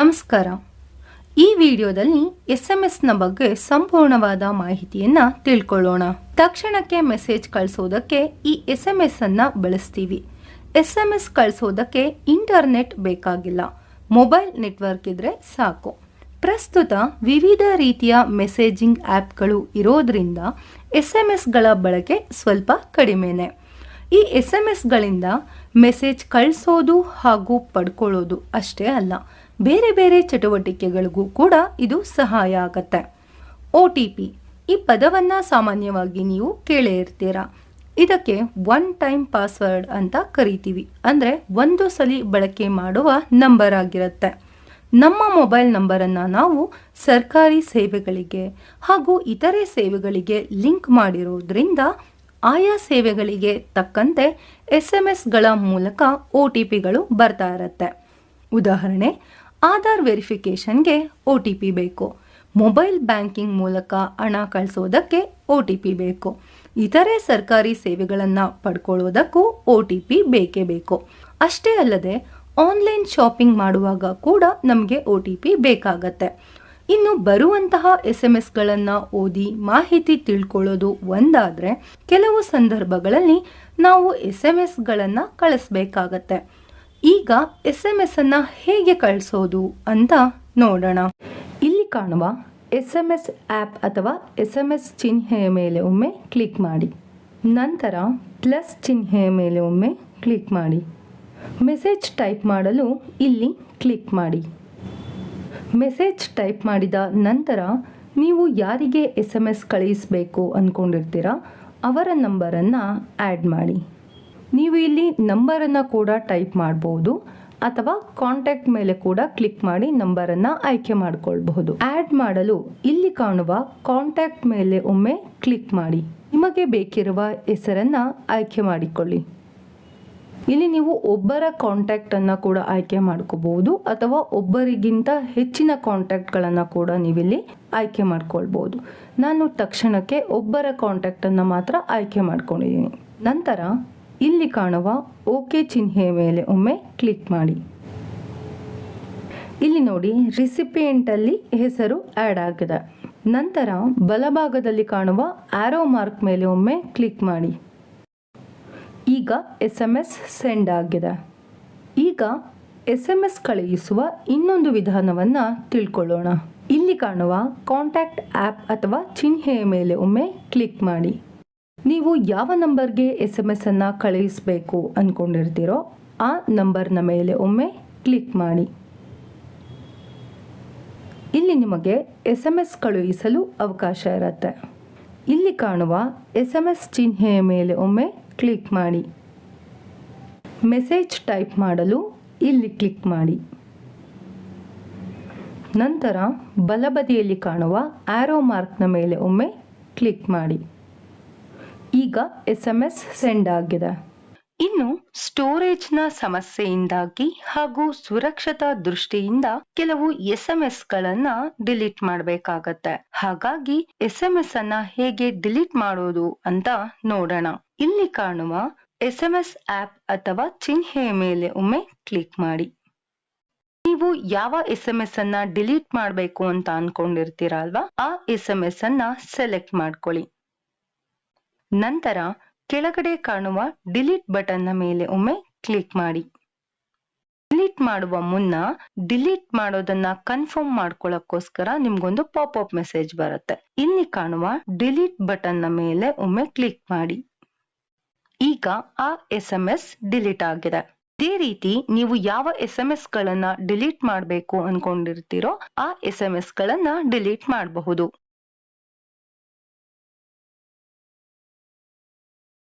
ನಮಸ್ಕಾರ. ಈ ವಿಡಿಯೋದಲ್ಲಿ ಎಸ್ ಎಂ ಎಸ್ನ ಬಗ್ಗೆ ಸಂಪೂರ್ಣವಾದ ಮಾಹಿತಿಯನ್ನು ತಿಳ್ಕೊಳ್ಳೋಣ. ತಕ್ಷಣಕ್ಕೆ ಮೆಸೇಜ್ ಕಳಿಸೋದಕ್ಕೆ ಈ ಎಸ್ ಎಂ ಎಸ್ ಅನ್ನು ಬಳಸ್ತೀವಿ. ಎಸ್ ಎಂ ಎಸ್ ಕಳಿಸೋದಕ್ಕೆ ಇಂಟರ್ನೆಟ್ ಬೇಕಾಗಿಲ್ಲ. ಮೊಬೈಲ್ ನೆಟ್ವರ್ಕ್ ಇದ್ರೆ ಸಾಕು. ಪ್ರಸ್ತುತ ವಿವಿಧ ರೀತಿಯ ಮೆಸೇಜಿಂಗ್ ಆ್ಯಪ್ಗಳು ಇರೋದ್ರಿಂದ ಎಸ್ ಎಂ ಎಸ್ಗಳ ಬಳಕೆ ಸ್ವಲ್ಪ ಕಡಿಮೆನೆ. ಈ ಎಸ್ ಎಂ ಎಸ್ಗಳಿಂದ ಮೆಸೇಜ್ ಕಳಿಸೋದು ಹಾಗೂ ಪಡ್ಕೊಳ್ಳೋದು ಅಷ್ಟೇ ಅಲ್ಲ. ಬೇರೆ ಬೇರೆ ಚಟುವಟಿಕೆಗಳಿಗೂ ಕೂಡ ಇದು ಸಹಾಯ ಆಗತ್ತೆ. ಒ ಟಿ ಪಿ, ಈ ಪದವನ್ನು ಸಾಮಾನ್ಯವಾಗಿ ನೀವು ಕೇಳೇ ಇರ್ತೀರ? ಇದಕ್ಕೆ ಒನ್ ಟೈಮ್ ಪಾಸ್ವರ್ಡ್ ಅಂತ ಕರಿತೀವಿ. ಅಂದರೆ ಒಂದು ಸಲಿ ಬಳಕೆ ಮಾಡುವ ನಂಬರ್ ಆಗಿರುತ್ತೆ. ನಮ್ಮ ಮೊಬೈಲ್ ನಂಬರನ್ನು ನಾವು ಸರ್ಕಾರಿ ಸೇವೆಗಳಿಗೆ ಹಾಗೂ ಇತರೆ ಸೇವೆಗಳಿಗೆ ಲಿಂಕ್ ಮಾಡಿರೋದ್ರಿಂದ ಆಯಾ ಸೇವೆಗಳಿಗೆ ತಕ್ಕಂತೆ ಎಸ್ ಎಂ ಎಸ್ಗಳ ಮೂಲಕ ಒ ಟಿ ಪಿಗಳು ಬರ್ತಾ ಇರತ್ತೆ. ಉದಾಹರಣೆ ಆಧಾರ್ ವೆರಿಫಿಕೇಷನ್ಗೆ ಒ ಟಿ ಪಿ ಬೇಕು. ಮೊಬೈಲ್ ಬ್ಯಾಂಕಿಂಗ್ ಮೂಲಕ ಹಣ ಕಳಿಸೋದಕ್ಕೆ ಒ ಟಿ ಪಿ ಬೇಕು. ಇತರೆ ಸರ್ಕಾರಿ ಸೇವೆಗಳನ್ನು ಪಡ್ಕೊಳ್ಳೋದಕ್ಕೂ ಒ ಟಿ ಪಿ ಬೇಕೇ ಬೇಕು. ಅಷ್ಟೇ ಅಲ್ಲದೆ, ಆನ್ಲೈನ್ ಶಾಪಿಂಗ್ ಮಾಡುವಾಗ ಕೂಡ ನಮಗೆ ಒ ಟಿ ಪಿ ಬೇಕಾಗತ್ತೆ. ಇನ್ನು ಬರುವಂತಹ ಎಸ್ ಎಂ ಎಸ್ಗಳನ್ನು ಓದಿ ಮಾಹಿತಿ ತಿಳ್ಕೊಳ್ಳೋದು ಒಂದಾದರೆ, ಕೆಲವು ಸಂದರ್ಭಗಳಲ್ಲಿ ನಾವು ಎಸ್ ಎಂ ಎಸ್ಗಳನ್ನು ಕಳಿಸ್ಬೇಕಾಗತ್ತೆ. ಈಗ ಎಸ್ ಎಂ ಎಸ್ ಅನ್ನು ಹೇಗೆ ಕಳಿಸೋದು ಅಂತ ನೋಡೋಣ. ಇಲ್ಲಿ ಕಾಣುವ ಎಸ್ ಎಂ ಎಸ್ ಆ್ಯಪ್ ಅಥವಾ ಎಸ್ ಎಂ ಎಸ್ ಚಿಹ್ನೆಯ ಮೇಲೆ ಒಮ್ಮೆ ಕ್ಲಿಕ್ ಮಾಡಿ. ನಂತರ ಪ್ಲಸ್ ಚಿಹ್ನೆಯ ಮೇಲೆ ಒಮ್ಮೆ ಕ್ಲಿಕ್ ಮಾಡಿ. ಮೆಸೇಜ್ ಟೈಪ್ ಮಾಡಲು ಇಲ್ಲಿ ಕ್ಲಿಕ್ ಮಾಡಿ. ಮೆಸೇಜ್ ಟೈಪ್ ಮಾಡಿದ ನಂತರ ನೀವು ಯಾರಿಗೆ ಎಸ್ ಎಂ ಎಸ್ ಕಳಿಸಬೇಕು ಅಂದ್ಕೊಂಡಿರ್ತೀರಾ ಅವರ ನಂಬರನ್ನು ಆ್ಯಡ್ ಮಾಡಿ. ನೀವು ಇಲ್ಲಿ ನಂಬರನ್ನು ಕೂಡ ಟೈಪ್ ಮಾಡ್ಬೋದು, ಅಥವಾ ಕಾಂಟ್ಯಾಕ್ಟ್ ಮೇಲೆ ಕೂಡ ಕ್ಲಿಕ್ ಮಾಡಿ ನಂಬರನ್ನು ಆಯ್ಕೆ ಮಾಡಿಕೊಳ್ಬಹುದು. ಆ್ಯಡ್ ಮಾಡಲು ಇಲ್ಲಿ ಕಾಣುವ ಕಾಂಟ್ಯಾಕ್ಟ್ ಮೇಲೆ ಒಮ್ಮೆ ಕ್ಲಿಕ್ ಮಾಡಿ. ನಿಮಗೆ ಬೇಕಿರುವ ಹೆಸರನ್ನು ಆಯ್ಕೆ ಮಾಡಿಕೊಳ್ಳಿ. ಇಲ್ಲಿ ನೀವು ಒಬ್ಬರ ಕಾಂಟ್ಯಾಕ್ಟನ್ನು ಕೂಡ ಆಯ್ಕೆ ಮಾಡ್ಕೋಬಹುದು, ಅಥವಾ ಒಬ್ಬರಿಗಿಂತ ಹೆಚ್ಚಿನ ಕಾಂಟ್ಯಾಕ್ಟ್ಗಳನ್ನು ಕೂಡ ನೀವಿಲ್ಲಿ ಆಯ್ಕೆ ಮಾಡ್ಕೊಳ್ಬೋದು ನಾನು ತಕ್ಷಣಕ್ಕೆ ಒಬ್ಬರ ಕಾಂಟ್ಯಾಕ್ಟನ್ನು ಮಾತ್ರ ಆಯ್ಕೆ ಮಾಡ್ಕೊಂಡಿದ್ದೀನಿ. ನಂತರ ಇಲ್ಲಿ ಕಾಣುವ ಓಕೆ ಚಿಹ್ನೆಯ ಮೇಲೆ ಒಮ್ಮೆ ಕ್ಲಿಕ್ ಮಾಡಿ. ಇಲ್ಲಿ ನೋಡಿ ರಿಸಿಪಿಯೆಂಟಲ್ಲಿ ಹೆಸರು ಆ್ಯಡ್ ಆಗಿದೆ. ನಂತರ ಬಲಭಾಗದಲ್ಲಿ ಕಾಣುವ ಆರೋ ಮಾರ್ಕ್ ಮೇಲೆ ಒಮ್ಮೆ ಕ್ಲಿಕ್ ಮಾಡಿ. ಈಗ ಎಸ್ ಎಂ ಎಸ್ ಸೆಂಡ್ ಆಗಿದೆ. ಈಗ ಎಸ್ ಎಂ ಎಸ್ ಕಳುಹಿಸುವ ಇನ್ನೊಂದು ವಿಧಾನವನ್ನು ತಿಳ್ಕೊಳ್ಳೋಣ. ಇಲ್ಲಿ ಕಾಣುವ ಕಾಂಟ್ಯಾಕ್ಟ್ ಆ್ಯಪ್ ಅಥವಾ ಚಿಹ್ನೆಯ ಮೇಲೆ ಒಮ್ಮೆ ಕ್ಲಿಕ್ ಮಾಡಿ. ನೀವು ಯಾವ ನಂಬರ್ಗೆ ಎಸ್ ಎಂ ಎಸ್ ಅನ್ನು ಕಳುಹಿಸಬೇಕು ಅಂದ್ಕೊಂಡಿರ್ತೀರೋ ಆ ನಂಬರ್ನ ಮೇಲೆ ಒಮ್ಮೆ ಕ್ಲಿಕ್ ಮಾಡಿ. ಇಲ್ಲಿ ನಿಮಗೆ ಎಸ್ ಎಂ ಎಸ್ ಕಳುಹಿಸಲು ಅವಕಾಶ ಇರುತ್ತೆ. ಇಲ್ಲಿ ಕಾಣುವ ಎಸ್ ಎಂ ಎಸ್ ಚಿಹ್ನೆಯ ಮೇಲೆ ಒಮ್ಮೆ ಕ್ಲಿಕ್ ಮಾಡಿ. ಮೆಸೇಜ್ ಟೈಪ್ ಮಾಡಲು ಇಲ್ಲಿ ಕ್ಲಿಕ್ ಮಾಡಿ. ನಂತರ ಬಲಬದಿಯಲ್ಲಿ ಕಾಣುವ ಆರೋ ಮಾರ್ಕ್ನ ಮೇಲೆ ಒಮ್ಮೆ ಕ್ಲಿಕ್ ಮಾಡಿ. ಈಗ ಎಸ್ ಎಂ ಎಸ್ ಸೆಂಡ್ ಆಗಿದೆ. ಇನ್ನು ಸ್ಟೋರೇಜ್ನ ಸಮಸ್ಯೆಯಿಂದಾಗಿ ಹಾಗೂ ಸುರಕ್ಷತಾ ದೃಷ್ಟಿಯಿಂದ ಕೆಲವು ಎಸ್ ಎಂ ಎಸ್ ಗಳನ್ನ ಡಿಲೀಟ್ ಮಾಡಬೇಕಾಗತ್ತೆ. ಹಾಗಾಗಿ ಎಸ್ ಎಂ ಎಸ್ ಅನ್ನ ಹೇಗೆ ಡಿಲೀಟ್ ಮಾಡೋದು ಅಂತ ನೋಡೋಣ. ಇಲ್ಲಿ ಕಾಣುವ ಎಸ್ ಎಂ ಎಸ್ ಆಪ್ ಅಥವಾ ಚಿಹ್ನೆಯ ಮೇಲೆ ಒಮ್ಮೆ ಕ್ಲಿಕ್ ಮಾಡಿ. ನೀವು ಯಾವ ಎಸ್ ಎಂ ಎಸ್ ಅನ್ನ ಡಿಲೀಟ್ ಮಾಡಬೇಕು ಅಂತ ಅನ್ಕೊಂಡಿರ್ತೀರಾ ಅಲ್ವಾ? ಆ ಎಸ್ ಎಂ ಎಸ್ ಅನ್ನ ಸೆಲೆಕ್ಟ್ ಮಾಡ್ಕೊಳ್ಳಿ. ನಂತರ ಕೆಳಗಡೆ ಕಾಣುವ ಡಿಲೀಟ್ ಬಟನ್ನ ಮೇಲೆ ಒಮ್ಮೆ ಕ್ಲಿಕ್ ಮಾಡಿ. ಡಿಲೀಟ್ ಮಾಡುವ ಮುನ್ನ ಡಿಲೀಟ್ ಮಾಡೋದನ್ನ ಕನ್ಫರ್ಮ್ ಮಾಡ್ಕೊಳ್ಳೋಕ್ಕೋಸ್ಕರ ನಿಮ್ಗೊಂದು ಪಾಪ್ ಅಪ್ ಮೆಸೇಜ್ ಬರುತ್ತೆ. ಇಲ್ಲಿ ಕಾಣುವ ಡಿಲೀಟ್ ಬಟನ್ನ ಮೇಲೆ ಒಮ್ಮೆ ಕ್ಲಿಕ್ ಮಾಡಿ. ಈಗ ಆ ಎಸ್ ಎಂ ಎಸ್ ಡಿಲೀಟ್ ಆಗಿದೆ. ಇದೇ ರೀತಿ ನೀವು ಯಾವ ಎಸ್ ಎಂ ಎಸ್ ಗಳನ್ನ ಡಿಲೀಟ್ ಮಾಡಬೇಕು ಅನ್ಕೊಂಡಿರ್ತೀರೋ ಆ ಎಸ್ ಎಂ ಎಸ್ ಗಳನ್ನ ಡಿಲೀಟ್ ಮಾಡಬಹುದು.